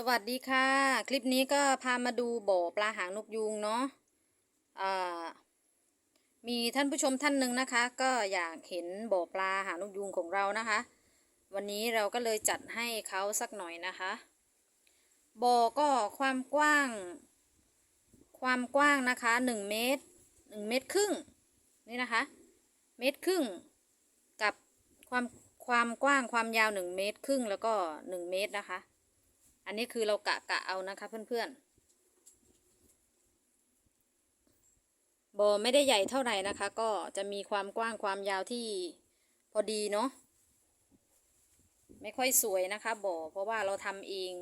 สวัสดีค่ะ คลิปนี้ก็พามาดูบ่อปลาหางนกยูงเนาะมีท่านผู้ชมท่านหนึ่งนะคะ ก็อยากเห็นบ่อปลาหางนกยูงของเรานะคะ วันนี้เราก็เลยจัดให้เขาสักหน่อยนะคะบ่อก็ความกว้าง ความกว้างนะคะหนึ่งเมตรหนึ่งเมตรครึ่งนี่นะคะ เมตรครึ่งกับความความกว้างความยาวหนึ่งเมตรครึ่งแล้วก็หนึ่งเมตรนะคะ อันนี้คือเรากะกะเอานะคะเพื่อนๆบ่อไม่ได้ใหญ่เท่าไหร่นะคะ ก็จะมีความกว้างความยาวที่พอดีเนาะไม่ค่อยสวยนะคะบ่อเพราะว่าเราทำเอง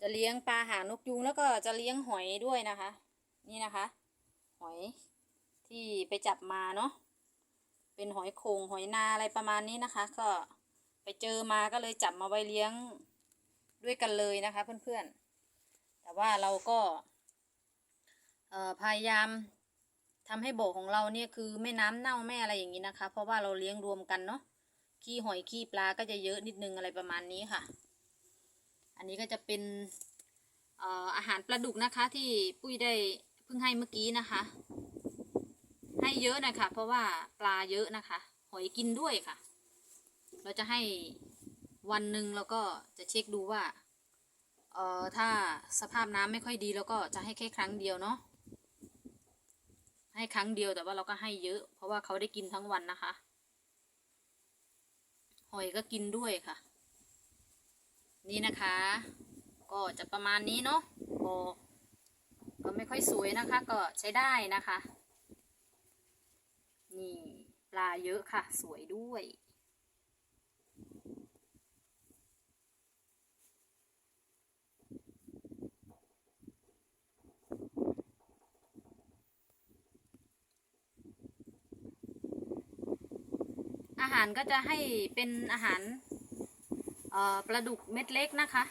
จะเลี้ยงปลาหางนกยูงแล้วก็จะเลี้ยงหอยด้วยนะคะ นี่นะคะ หอยที่ไปจับมาเนาะเป็นหอยโขงหอยนาอะไรประมาณนี้นะคะ ก็ ไปเจอมาก็เลยจับมาไว้เลี้ยงด้วยกันเลยนะคะเพื่อนๆ แต่ว่าเราก็พยายามทำให้บ่อของเราเนี่ยคือไม่น้ำเน่าไม่อะไรอย่างนี้นะคะ เพราะว่าเราเลี้ยงรวมกันเนาะขี้หอยขี้ปลาก็จะเยอะนิดนึงอะไรประมาณนี้ค่ะ อันนี้ก็จะเป็นอาหารปลาดุกนะคะที่ปุ้ยได้เพิ่งให้เมื่อกี้นะคะ ให้เยอะนะคะ เพราะว่าปลาเยอะนะคะ หอยกินด้วยค่ะ เราจะให้วันหนึ่งแล้วก็จะเช็คดูว่า เอ่อ ถ้าสภาพน้ำไม่ค่อยดีแล้วก็จะให้แค่ครั้งเดียวเนาะ ให้ครั้งเดียวแต่ว่าเราก็ให้เยอะ เพราะว่าเขาได้กินทั้งวันนะคะ หอยก็กินด้วยค่ะ นี่นะคะ ก็จะประมาณนี้เนาะก็ก็ไม่ค่อยสวยนะคะ ก็ใช้ได้นะคะ นี่ปลาเยอะค่ะ สวยด้วย อาหารก็จะให้เป็นอาหารปลาดุกเม็ดเล็กนะคะ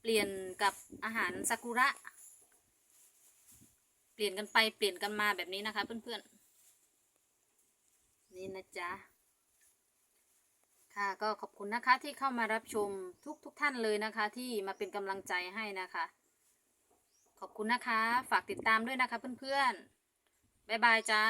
เปลี่ยนกับอาหารซากุระ เปลี่ยนกันไปเปลี่ยนกันมาแบบนี้นะคะเพื่อนๆ นี่นะจ๊ะ ค่ะก็ขอบคุณนะคะที่เข้ามารับชมทุกทุกท่านเลยนะคะ ที่มาเป็นกำลังใจให้นะคะ ขอบคุณนะคะ ฝากติดตามด้วยนะคะเพื่อนๆ บ๊ายบายจ้า